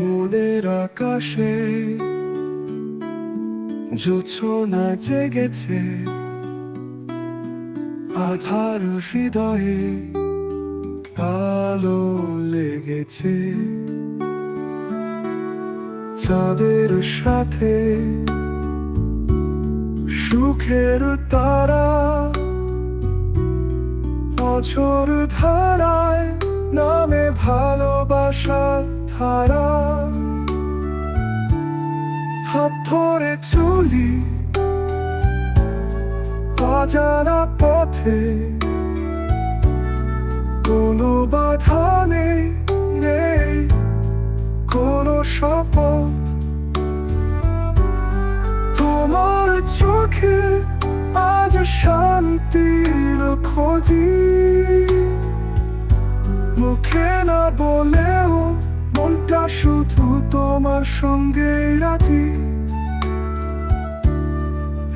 মনের আকাশে জোছনা জেগেছে আধার হৃদয়ে আলো লেগেছে। চাঁদের সাথে সুখের তারা অঝোর ধারায় নামে ভালোবাসার ধারা হাত ধরে চলি। অজানা পথে। কোনো বাধা নেই নেই। কোনো শপথ। তোমার চোখে আজ শান্তির খোঁজি মুখে না শুধু তোমার সঙ্গে রাজি।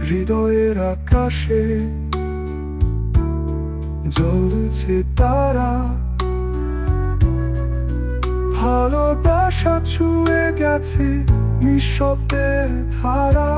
হৃদয়ের আকাশে জ্বলছে তারা। ভালোবাসা ছুঁয়ে গেছে নিঃশব্দের ধারা।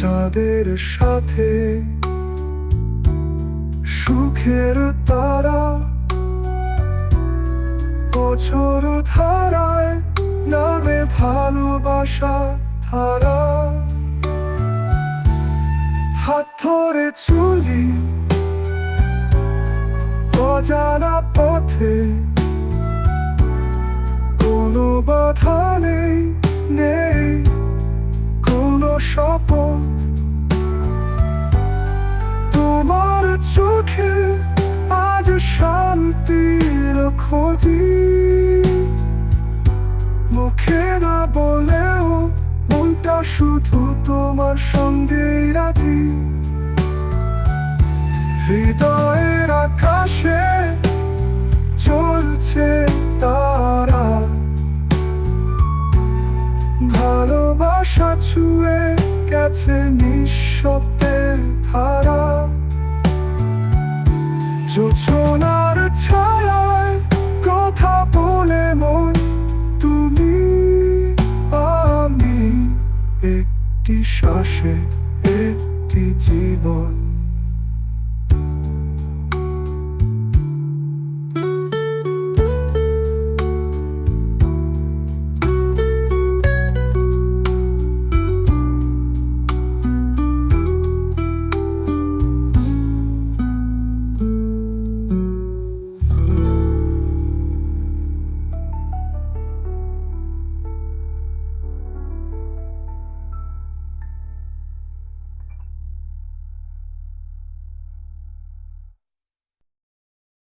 চাঁদের সাথে সুখের তারা বছর ধারায় নামে ভালোবাসা ধারা হাত ধরে চুলি অজানা পথে খোঁজি মুখে না বলেও মনটা শুধু তোমার সঙ্গে রাজি। হৃদয়ের আকাশে চলছে তারা। ভালোবাসা ছুঁয়ে গেছে নিঃশব্দের 的寂寞。